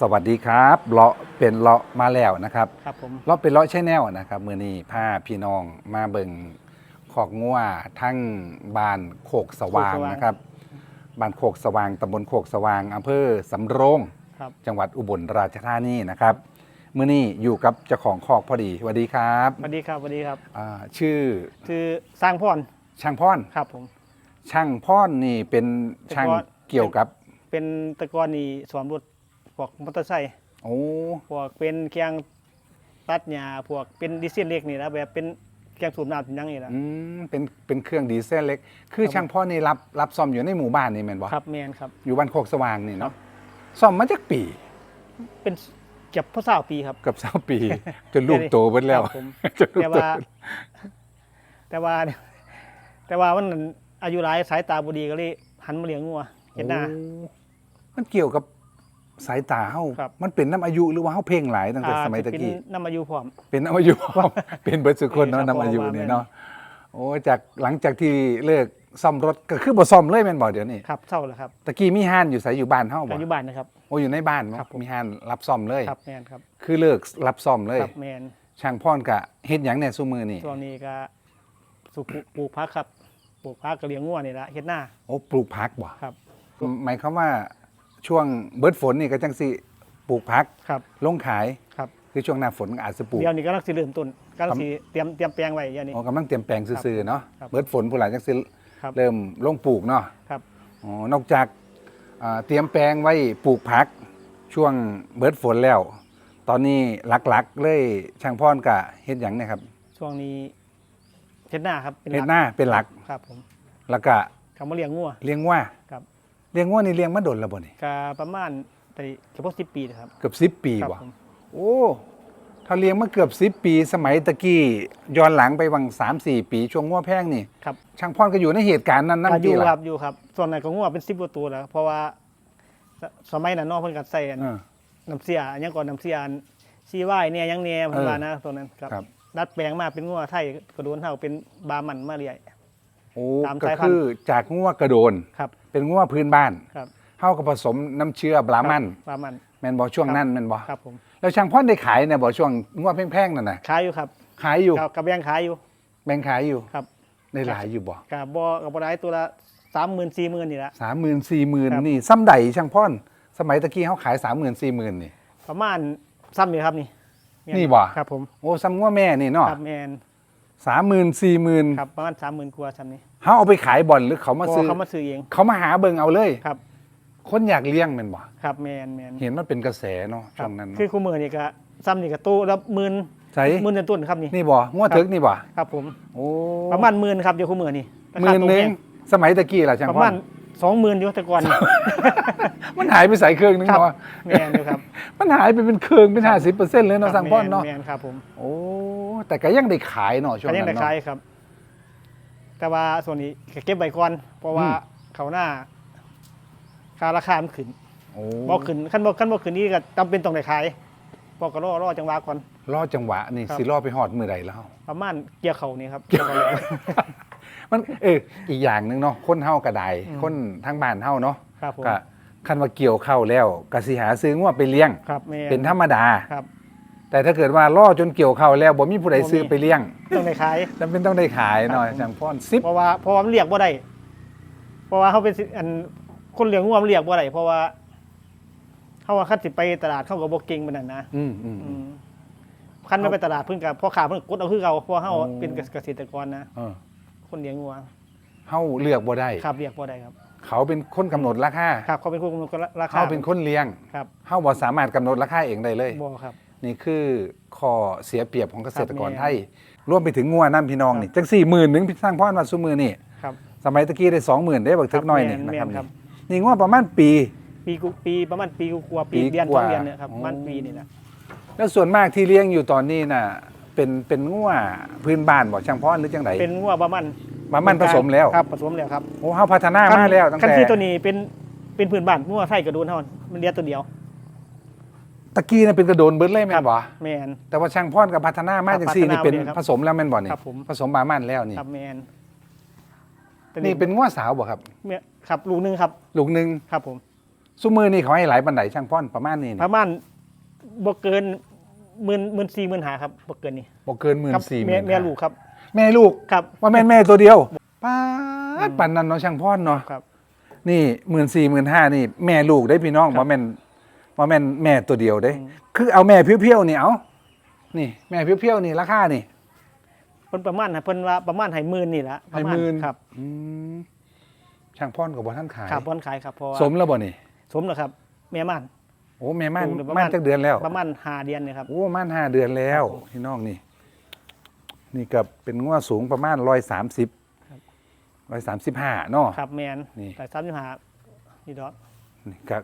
สวัสดีครับเลาะเป็นเลาะมาแล้วนะครับครับผมเลาะเป็นเลาะใช่แนวนะครับมือนี้พาพี่น้องมาเบิ่งขอกงัวทั้งบ้านโคกสว่าง นะครับบ้านโคกสว่างตำบลโคกสว่างอำเภอสำโรง ครับ จังหวัดอุบลราชธานีนะครับมือนี้อยู่กับเจ้าของคอกพอดีสวัสดีครับสวัสดีครับสวัสดีครับ อ่าชื่อคือสร้างพรช่างพรครับผม ช่างพรนี่เป็นช่างแต่ก่อน เกี่ยวกับเป็นแตะกอนนี่สวมรถ พวกมอเตอร์ไซค์โอ้พวกเป็นเคียงตัดหญ้าพวกเป็นดิเซลเล็กนี่นะแบบเป็นเคียงสูบน้ำเป็นหยังนี่นะอืมเป็นเป็นเครื่องดีเซลเล็ก คือครับช่างพ่อนี่รับรับซ่อมอยู่ในหมู่บ้านนี่แม่นบ่ครับแมนครับ อยู่บ้านโคกสว่างนี่เนาะซ่อมมาจากปี เป็นเก็บพ่อสาวปีครับเกับเศร้าปีจนลูกโตเบิดแล้วครับผมจนลูกแต่โตว่า แต่ว่า แต่ว่ามันอายุหลายสายตาบดีก็เลยหันมาเลี้ยงงัวเห็นหน้าโอ้มันเกี่ยวกับ สายตาเฮาครับ มันเป็นน้ำอายุหรือว่าเฮาเพ่งหลายตั้งแต่อ่าสมัยตะเป็นกี้น้ำอายุพร้อม เป็นน้ำอายุ เป็นเบิดสุคนเนาะครับน้ำอายุผมว่านี่แม่นเนาะโอ้จากหลังจากที่เลิกซ่อมรถก็คือบ่ซ่อมเลยแม่นบ่เดี๋ยวนี้ครับเศร้าแล้วครับตะกี้มีห้านอยู่ไสอยู่บ้านเฮาบ่อายุบ้านนะครับ โอ้อยู่ในบ้านเนาะครับผม มีห้านรับซ่อมเลย ครับแมนครับคือเลิกรับซ่อมเลย ครับแมนช่างพรกะเฮ็ดหยังเนี่ยซุมือนี่ช่วงนี้ก็สุปลูกปลูกพักครับปลูกพักก็เลี้ยงงัวนี่ละเฮ็ดหน้า โอ้ปลูกผักบ่ครับ หมายความว่า ช่วงเบิดฝนนี่ก็จังสิปลูกผักครับ ลงขายครับคือช่วงหน้าฝนก็อาจจะปลูกเดี๋ยวนี้ก็ลังสิเริ่มต้นก็ลังสิเตรียมเตรียมแปลงไว้เดี๋ยวนี้อ๋อกำลังเตรียมแปลงซื่อๆเนาะครับเบิดฝนผู้หลายจังสิครับเริ่มลงปลูกเนาะครับอ๋อนอกจากอ่าเตรียมแปลงไว้ปลูกผัก ช่วงเบิดฝนแล้ว ตอนนี้หลักๆ เลยช่างพรกะเฮ็ดหยังเนี่ยครับ ช่วงนี้เฮ็ดหน้าครับป็เฮ็ดหน้าเป็นหลักครับผมแล้วก็คำว่าเลี้ยงงัวเลี้ยงวัวครับ เลี้ยงวัวนี่เลี้ยงมาดนแล้วบ่นี่ก็ประมาณแต่เฉพาะ10ปีนะครับเกือบ10ปีครับบ่ผมโอ้ถ้าเลี้ยงมาเกือบสิบปี สมัยตะกี้ย้อนหลังไปวังสามสี่ปี ช่วงง้อแพงนี่ ครับช่างพรก็อยู่ในเหตุการณ์นั้นนั่นก็อทียู่ละครับอยู่ครับ ส่วนไหนก็งัวเป็น10กว่าตัวแล้ว เพราะว่าสสมัยนั้นเนาะเพิ่นก็ใส่อันเออ น้ำเสียอันยังก่อนน้ำเสียอันซีไว้เนี่ยยังเนี่ยเพิ่นว่านะตัวนั้นครับ ครับ ดัดแปลงมาเป็นงัวไทยกระโดนเท่าเป็นบามันมาเรื่อย โอ้ตามก็สายพันธุ์ คือจากง้วกระโดน ครับ เป็นง้วพื้นบ้านครับเฮากับผสมน้ำเชื่อบรามันบามัน แม่นบ่ช่วงครับ นั้นแม่นบ่ครับผม แล้วช่างพรได้ขายเนี่ยบ่ช่วงง้วแพงๆนั่นน่ะขายอยู่ครับขายอยู่กับกับแบงขายอยู่ แบ่งขายอยู่ครับได้หลายอยู่บ่กับบ่กับบ่ได้ตัวละสามหมื่นสี่หมื่นนี่ละ สามหมื่นสี่หมื่นครับ นี่ซ้ำใดช่างพรสมัยตะกี้เฮาขายสามหมื่นสี่หมื่นนี่ ประมาณซ้ำนี่ครับนี่แม่นี่บ่ ครับผม โอ้ซ้ำง้วแม่นี่เนาะครับแมน สามหมื่นสี่หมื่นครับประมาณสามหมื่นกว่าซ้ำนี่เขาเอาไปขายบ่อนหรือเขามาพอซื้อเขามาซื้อเองเขามาหาเบิงเอาเลยครับ คนอยากเลี้ยงแมันบ่ครับแมนแมนเห็นมันเป็นกระแสเนาะครัช่บวงนั้นคือเนาะคู่มือนี่ก็ซ้ำนี่ก็ตู้ละหมื่นใส่หมื่นต้นๆครับนี่นี่บ่งวดถึกนี่บ่ครับผมโอ้ประมาณหมื่นครับเดี๋ยวคู่มือนี่ราหคามื่นตรงหนึงแพงสมัยตะกี้ล่ะช่างประพ่อมาณสองหมื่นอยู่แต่ก่อนนี่ มันหายไปใส่เครื่องนึงครับ เนาะแมนอยู่ครับมันหายไปเป็นเครื่องเป็นห้าสิบเปอร์เซ็นต์เลยเนาะช่างพ่อเนาะแมนครับผม โอ้ แต่ก็ยังได้ขายเนาะช่วงอันนี้นั้นได้เนาะขายครับ แต่ว่าส่วนนี้เก็บไว้ก่อน เพราะว่าอืม เขาหน้าค่าราคามันขึ้นโอ้บอกขึ้นขั้นบอกขั้นบอกขึ้นนี่ก็จำเป็นต้องได้ขายบอกก็รอรอจังหวะก่อน รอจังหวะนี่ครับ สิรอไปฮอดมื้อใดแล้ว ประมาณเกี่ยวเขานี่ครับ เกี่ยวเขาเลยมันเอออีกอย่างหนึงเนาะคนเฮาก็ได้อืม คนทางบ้านเฮาเนาะครับผมก็คันว่าเกี่ยวเข้าวแล้วก็สิหาซื้องวดไปเลี้ยง ครับแม่เป็นธรรมดา ครับ แต่ถ้าเกิดว่าล่อจนเกี่ยวเข้าวแล้วบ่มีผู้ใดบ่มีซื้อไปเลี้ยงต้องได้ขายจำเป็นต้องได้ขายหน่อยครับจังพอนซิปเพราะว่าเพราะว่ามันเรียกบ่ได้เพราะว่าเขาเป็นสิอันคนเลี้ยงงัวมันเรียกบ่ได้เพราะว่าเขาว่าคันสิไปตลาดเขาก็บ่เก่งปานนั้นนะอืมอืมอืมคันไม่ไปตลาดเพิ่นกับพ่อค้าเพิ่นกดเอาคือเก่าเพราะว่าเขาโอ้เป็นเกษตรกรนะเออคนเลี้ยงงัวเฮาเลือกบ่ได้ครับเรียกบ่ได้ครับ เขาเป็นคนกำหนดราคาครับเขาเป็นคนกำหนดราคาเขาเป็นคนเลี้ยงครับเฮาบ่สามารถกำหนดราคาเองได้เลยบ่ครับ นี่คือข้อเสียเปรียบของเกษตรกรครับไทยรวมไปถึงงัวน้ำพี่น้องนี่จัง40,000นึงพี่สร้างพรว่าซุมือนี่ครับสมัยตะกี้ได้20,000ได้บักทึกน้อยนี่ครับนะแม่ครับนครับนี่งัวประมาณปีปีกุปีประมาณปีกว่าๆปีปีเดือนกสอว่างเดือนเนี่ยครับอ๋อประมันปีนี่นะแล้วส่วนมากที่เลี้ยงอยู่ตอนนี้น่ะเป็นเป็นงัวพื้นบ้านบ่ช่างพรหรือจังไดเป็นงัวประมาณมามันผสมแล้วครับผสมแล้วครับโอ้เฮาพัฒนามาแล้วตั้งคันแต่ที่ตัวนี้เป็นเป็นพื้นบ้านงัวไทยกระโดนเท่านั้นมันเลี้ยงตัวเดียว ตะกี้น่ะเป็นกระโดนเบิดเลยแม่นบ่แม่นแต่ว่าช่างพรกับพัฒนามาครับจังซี่นี่พัฒนาเป็นเลยครับผสมแล้วแม่นบ่นี่ครับผม ผสมบามันแล้วนี่ ครับแม่นตัวนี่เป็นงัวสาวบ่ครับเนี่ยครับลูกหนึงครับ ลูกหนึงครับผมซุมือนี่เขาให้หลายบันไดช่างพ่อนประมาณนี้ปนี่ระมาณบ่เกินหมื่นหมื่นสี่หมื่นหาครับบ่เกินนี่บ่เกินหมื่นครับสี่หแม่มื่นแม่ลูกครับ แม่ลูก ครับ ว่าแม่นแม่ตัวเดียวป้าดปันนั้นเนาะช่างพ่อนเนาะครับ นี่หมื่นสี่หมื่นห้านี่แม่ลูกได้พี่น้องครับ ว่าแม่น ว่าแม่นแม่ตัวเดียวได้อืมคือเอาแม่เพี้ยวๆนี่เอานี่แม่เพี้ยวๆนี่ราคานี่เพิ่นประมาณให้เพิ่นว่าประมาณให้หมื่นนี่ละประาณให้หมื่น ครับอืมช่างพ่อนกับบ่ท่านขายครับบ่อนขายครับเพราะว่าสมแล้วบ่นี่ สมแล้วครับแม่ม่าน โอ้แม่ม่านปลูกได้ประมาณ ม่านจักเดือนแล้ว ประมาณห้าเดือนเนี่ยครับ โอ้ม่านห้าเดือนแล้วพี่น้องนี่ นี่กับเป็นง้วสูงประมาณร้อยสามสิบร้อยสามสิบห้าเนาะ ครับแม่นนี่ แต่ซ้ำอยู่หานี่ดอกนี่ก็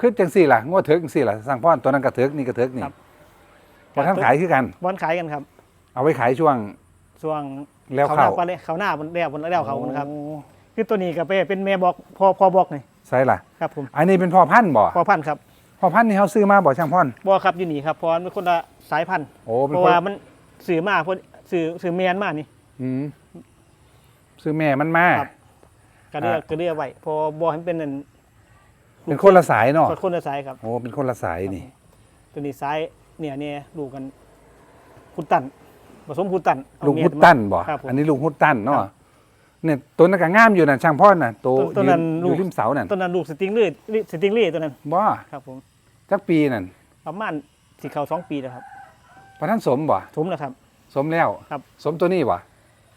คือจังสี่ล่ะง้วเถิกจังสี่ล่ะสร้างพ่อนตัวนั้นกระเถิกนี่กระเถิกนี่ครับ พอท่านขายคือกันบ่อนขายกันครับ เอาไว้ขายช่วงช่วงแล้วเขาหเข้าน้าปลาเลยเขาหน้าบนแล้วบนแล้วเขานะครับ โอ้คือตัวนี้ก็ไปเป็นแม่บอกพอพอบอกนี่ใช่ล่ะ ครับผมอันนี้เป็นพ่อพันธุ์บ่พอพันธุ์ครับพ่อพันธุ์นี่เขาซื้อมาบ่ช่างพ่อนบ่ครับอยู่นี่ครับเพราะมันเป็นคนละสายพันธุ์โอ้เป็เพนราะคนว่ามันสื่อมาเพราะสื่อสื่อแมนมานี่ อืมซื้อแม่มันมา ครับ ก็เรียกอ่าก็เรียกไว้พอบ่ให้มันเป็นนั่น เป็นคนละสายเนาะคนละสายครับโอ้เป็นคนละสายนี่ ตัวนี้สายเนี่ยเนี่ยดูกันพุตันผสมพุตันเอาลูกเมียฮุดตันบ่ครับผมอันนี้ลูกฮุดตันคเนาะรับเนี่ยตัวนั้นก็งามอยู่น่ะช่างพ่อนน่ะตัวตัวนั้นยืนลูอกยู่ริมเสานั่นตัวนั้นลูกสติงเล่สติงเล่ตัวนั้นบ่ครับผมจักปีนั่นประมาณสิเข้าสองปีแล้วครับพระท่านสมบ่สมแล้วครับ สมแล้วครับ สมตัวนี้บ่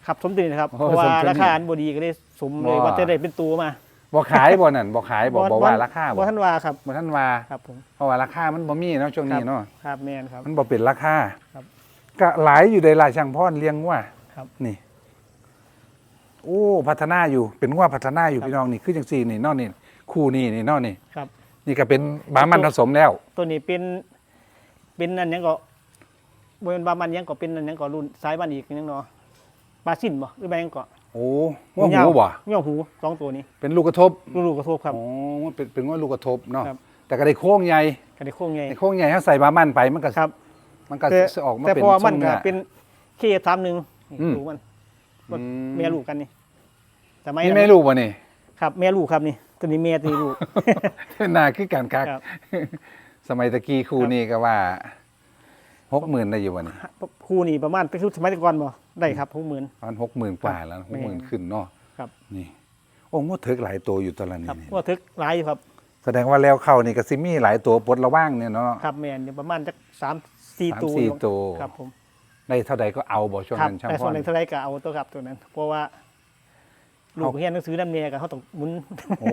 ครับสมตัวนี้นะครับโอ้เพราะว่าสมตัวนี้ราคาอันบดีก็ได้สมเลยว้าว่าจะได้เป็นตัวมา บ่ขายบ่นั่นบ่ขายบ่บ่ว่าราคาบ่บ่ท่านว่าครับบ่ท่านว่าครับผมเพราะว่าราคามันบ่มีเนาะช่วงนี้เนาะครับแมนครับ มันบ่เป็นราคาครับก็หลายอยู่ในหลายช่างพ่อนเลี้ยงว่าครับนี่ โอ้พัฒนาอยู่เป็นว่าพัฒนาอยู่ครับพี่น้องนี่คือจังซี่นี่เนอกนี่คู่นี่นี่เนอกนี่ครับ นี่ก็เป็นบามันผสมแล้ว ตัวนี้เป็น เป็นอันหยังก็บเป็นบามันหยังก็เป็นอันหยังก็รุ่นสายบ้านอีกหยังเนาะบาซินบ่หรือแบงก็ โอ้ว่าหูบ่เงี้ยวหูสองตัวนี้ เป็นลูกกระทบลูกๆกระทบครับโอ้มันเป็นเป็นว่าลูกกระทบเนาะครับแต่ก็ได้โค้งใหญ่กระได้โค้งใหญ่ไอ้โค้งใหญ่ถ้าใส่บามันไปมันก็ครับ มันก็แต่จะออกมาแต่เป็นพอมันทรงก็เนื้อเป็นเคทามหนึ่งอืมลูกมันอืมแม่ลูกกันนี่แต่ไม่นี่แม่ลูกบ่นี่ครับแม่ลูกครับนี่ตัวนี้แม่ตัวนี้ลูกหนาคือการคักครับสมัยตะกี้ครูครับนี่ก็ว่า หกหมื่นได้อยู่วันนี้ครูนี่ประมาณเป็นชุดสมัยก่อนบ่ได้ครับหกหมื่นประมาณหกหมื่นกว่าแล้วหกหมื่นขึ้นเนาะครับนี่โอ้งดเถิกหลายตัวอยู่ตอนละคนี้รับนี่ว่าทึกหลายอยู่ครับ แสดงว่าแล้วเข้านี่ก็ซิมี่หลายตัวปลดระว่างเนี่ยเนาะครับแม่นอยู่ประมาณจักสามสี่สามตัวสี่ตัวครับผมได้เท่าใดก็เอาบ่ช่วงครับนั้นช่างแต่พ่ส่อวนหนึ่งเท่าไรก็เอาตัวครับตัวนั้น เพราะว่าลูกเรียนหนังสือน้ำเมียกับเขาต้องหมุนโอ้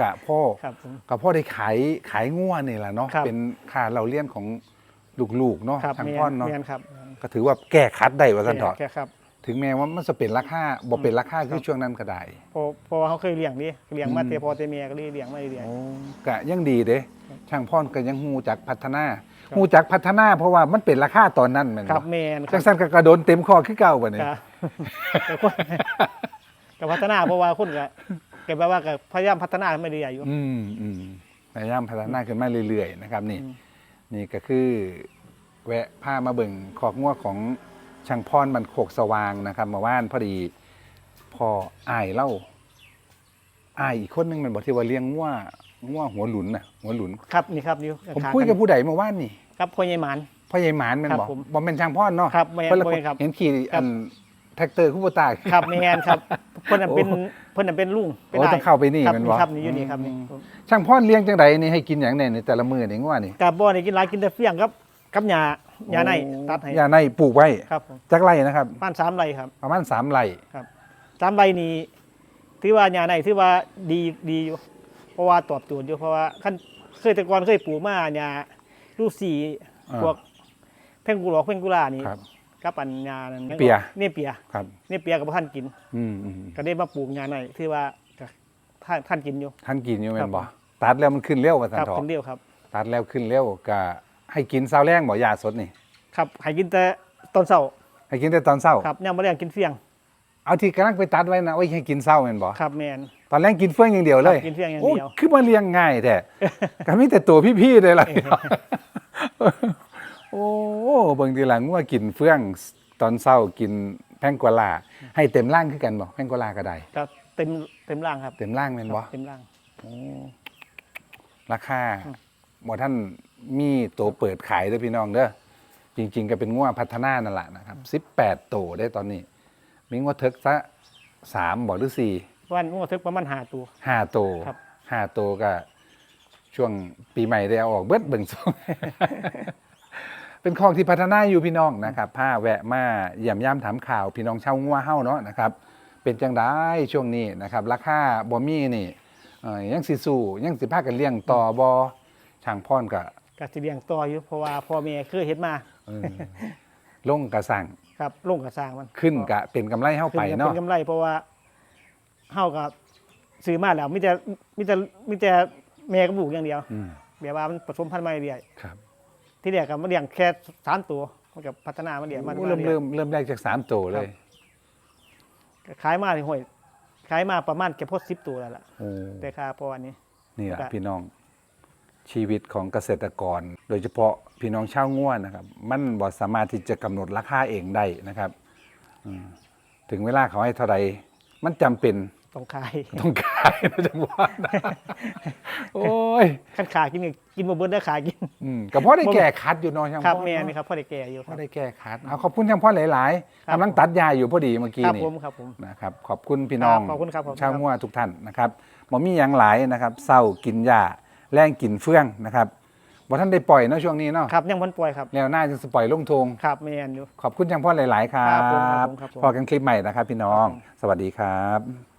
กะพ่อครับผมกะพ่อได้ขายขายงัวนี่แหละเนาะครับเป็นค่าเราเลี้ยงของ ลูกๆเนาะครับช่างแม่พ่อนเนาะแม่นครับก็ถือว่าแก้คัดได้ว่าซั่นเถอะแค่ครับถึงแม้ว่ามันจะเป็นราคาบ่เป็นราคาคือช่วงนั้นก็ได้เพราะเพราะว่าเขาเคยเลี้ยงดิเลี้ยงมาอืมแต่พอแต่เมียก็เลยเลี้ยงมาเรื่อยโอ้กะยังดีเด้ช่างพ่อนก็ยังฮู้จักพัฒนาครับ ฮู้จักพัฒนาเพราะว่ามันเป็นราคาตอนนั้นแม่นๆครับบ่แม่นคจัรังบซั่นก็กระโดนเต็มคอคือเก่าบัดนี้ครับแต่คนกับพัฒนาเพราะว่าคนก็แกแปลว่าก็พยายามพัฒนาไม่เรื่อยอยู่ อืมอืมพยายามพัฒนาขึ้นมาเรื่อยๆนะครับนี่ อืม นี่ก็คือแวะพามาเบิ่งขอกงัวของช่างพรบันโคกสว่างนะครับมาว่านพอดีพออายเล่าอายอีกคนนึงมันบอกที่ว่าเลี้ยงงัวงัวหัวหลุนน่ะหัวหลุน ครับนี่ครับนิ้วผมขาคุยกับผู้ใดเมื่อวานนี่ครับพ่อใหญ่หมานพ่อใหญ่หมานแมันครับบอกผมบอกเป็นช่างพ่อนเนาะครับแม่นเพิ่นละบ่แม่นครับเห็นขี่ครัอับนแท็กเตอร์คู่ปตายครับแม่นครับเพิ่นน่ะเป็นโอ้เพิ่นน่ะเป็นลุงเป็นโอ้อ้ยต้องเข้าไปนี่ครับแมันนี่บอกครับนี่อยู่นี่ครับนี่ช่างพ่อนเลี้ยงจังใดนี่ให้กินอย่างแน่ในแต่ละมื้อนี่งัวนี่กับบ่นี่กินหลายกินแต่เฟี้ยงครับกับหญ้าหญ้าในโอ้ตัดให้ยาในปลูกไว้ครับผมจักไรนะครับบ้านสามไร่ครับ ประมาณสามไร่สามไร่นี่ถือว่าหญ้าในถือว่าดีดีอยู่เพราะว่าตอบโจทย์อยู่เพราะว่าคันเคยแต่ก่อนเคยปลูกมาหญ้าลูกสีอ่าพวกเพ่งกุหลอกเพ่งกุลานี่ครับ กับปัญญานั่นเปียเนี่ยเปียครับเนี่ยเปียกับบ่ท่านกิน อืมอืมก็ได้มาปลูกหญ้าในถือว่าก็ท่านท่านกินอยู่ ท่านกินอยู่แม่ครันบบ่ตัดแล้วมันขึ้นเร็วว่าสันครับทอคนเดียวครับ ตัดแล้วขึ้นเร็วก็ให้กินเช้าแรงบ่ยาสดนี่ ครับ ให้กินแต่ตอนเช้า ให้กินแต่ตอนเช้า ครับยังบ่ได้กินเฟี้ยง เอาที่กำลังไปตัดไว้นะไว้ให้กินเช้าแม่นบ่ครับแม่นตอนแรกกินเฟื่องอย่างเดียวเลยครับกินเฟื่องอย่างโอ้เดียว คือมาเลี้ยงง่ายแท้ก็มีแต่ตัวพี่ๆเลยล่ะ โอ้เบิ่งทีหลังว่ากินเฟื่องตอนเช้ากินแพงกวาลาให้เต็มร่างคือกันบ่แพงกวาลาก็ได้ก็เต็มเต็มร่างครับเต็มร่างแม่นบ่เต็มร่างโอ้ราคาบ่ท่านมีตัวเปิดขายเด้อพี่น้องเด้อจริง ๆ ก็เป็นงัวพัฒนานั่นแหละนะครับ18ตัวได้ตอนนี้ มีงัวเทิกซะสามบอกหรือสี่วันงวดทึกประมาณหาตัวห้าตัวครับห้าตัวก็ช่วงปีใหม่ได้เอาออกเบิดเบิ่งส่ง เป็นของที่พัฒนาอยู่พี่น้องนะครับผ้าแวะมาเยี่ยมย่ำถามข่าว พี่น้องเช่างัวเฮ้าเนาะนะครับเป็นจังได้ช่วงนี้นะครับราคาบ่มีนี่เอ่อยังสิสู้ยังสิพากันเลี้ยงต่อบอช่างพ่อนก็ก็สิเลี้ยงต่ออยู่เพราะว่าพ่อแม่เคยเฮ็ดมาเออลงกระสั่งครับลงกับสร้างมันขึ้นกะเป็นกำไรเฮ้าไปขึ้ก็เนาะเป็นกำไรเพราะว่าเฮากับซื้อมาแล้วมีแต่มีแต่มีแต่แม่กับลูกอย่างเดียวอืมแบบว่ามันผสมพันธุ์มาเรื่อยครับ ๆที่แรกก็มาเลี้ยงแค่สามตัวมันก็พัฒนามาเลี้ยงมาโอ้เริ่มรื่เริ่อยมเริ่มแรกจากสามตัวเลยๆก็ขายมาที่ห้วยขายมาประมาณแค่พอ10ตัวแล้วล่ะโอ้แต่ค่าพออันนี้ นี่แหละครับพี่น้องชีวิตของเกษตรกร โดยเฉพาะพี่น้องชาวง่วนนะครับ มันบ่สามารถที่จะกำหนดราคาเองได้นะครับอืมถึงเวลาเขาให้เท่าใดมันจำเป็น ต้องขายต้องขายนะจังหวะนะโอ้ยคันขากินก็กินบ่เบิดได้ขากิน อืมก็เพราะได้แก้คัดอยู่เน้อยช่างครับพ่อแม่เนาะนี่ครับพ่อได้แก่อยู่คเพรับราะได้แก้คัดเอาขอบคุณช่างพ่อหลายครับๆกำลังตัดยาอยู่พอดีเมื่อกี้ครับนี่ ผมครับผม นะครับขอบคุณพี่น้องครับขอบคุณครับขอบคุณครับ ชาวงัวทุกท่านนะครับบ่มีหยังหลายนะครับเศร้ากินหญ้าแรงกินเฟื่องนะครับบ่ท่านได้ปล่อยเนาะช่วงนี้เนาะครับยังพันปล่อยครับ แล้วหน้าจะสปล่อยลงทงครับแม่นอยู่ ขอบคุณช่างพ่อหลาย ๆ ครัครับผมครับบผมครับผม พอกันคลิปใหม่นะครับ พี่น้องครับผมสวัสดีครับ